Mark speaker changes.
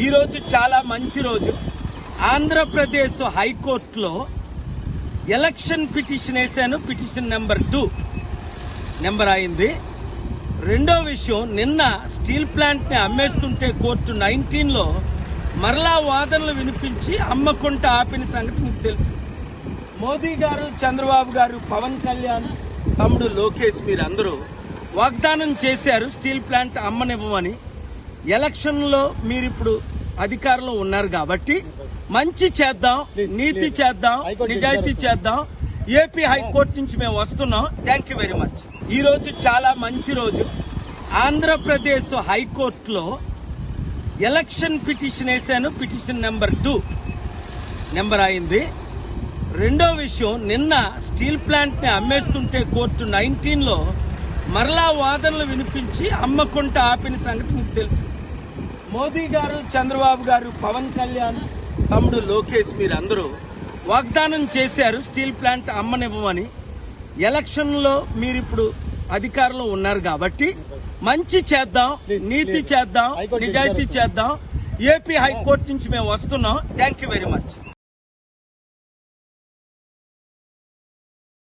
Speaker 1: ఈరోజు చాలా మంచి రోజు. ఆంధ్రప్రదేశ్ హైకోర్టులో ఎలక్షన్ పిటిషన్ వేశాను. Petition number two. నెంబర్ అయింది. రెండో విషయం నిన్న స్టీల్ ప్లాంట్ని అమ్మేస్తుంటే కోర్టు నైన్టీన్లో మరలా వాదనలు వినిపించి అమ్మకుంట ఆపిన సంగతి మీకు తెలుసు. మోదీ గారు చంద్రబాబు గారు పవన్ కళ్యాణ్ తమ్ముడు లోకేష్ మీరందరూ వాగ్దానం చేశారు స్టీల్ ప్లాంట్ అమ్మనివ్వమని. ఎలక్షన్లో మీరు ఇప్పుడు అధికారంలో ఉన్నారు కాబట్టి మంచి చేద్దాం నీతి చేద్దాం నిజాయితీ చేద్దాం. ఏపీ హైకోర్టు నుంచి మేము వస్తున్నాం. థ్యాంక్ యూ వెరీ మచ్ ఈ రోజు చాలా మంచి రోజు. ఆంధ్రప్రదేశ్ హైకోర్టులో ఎలక్షన్ పిటిషన్ వేశాను. Petition number two. నెంబర్ అయింది. రెండో విషయం నిన్న స్టీల్ ప్లాంట్ని అమ్మేస్తుంటే కోర్టు నైన్టీన్లో మరలా వాదనలు వినిపించి అమ్మకుంట ఆపిన సంగతి మీకు తెలుసు. మోదీ గారు చంద్రబాబు గారు పవన్ కళ్యాణ్ తమ్ముడు లోకేష్ మీరందరూ వాగ్దానం చేశారు స్టీల్ ప్లాంట్ అమ్మనివ్వమని. ఎలక్షన్లో మీరు ఇప్పుడు అధికారంలో ఉన్నారు కాబట్టి మంచి చేద్దాం నీతి చేద్దాం నిజాయితీ చేద్దాం. ఏపీ హైకోర్టు నుంచి మేము వస్తున్నాం. Thank you very much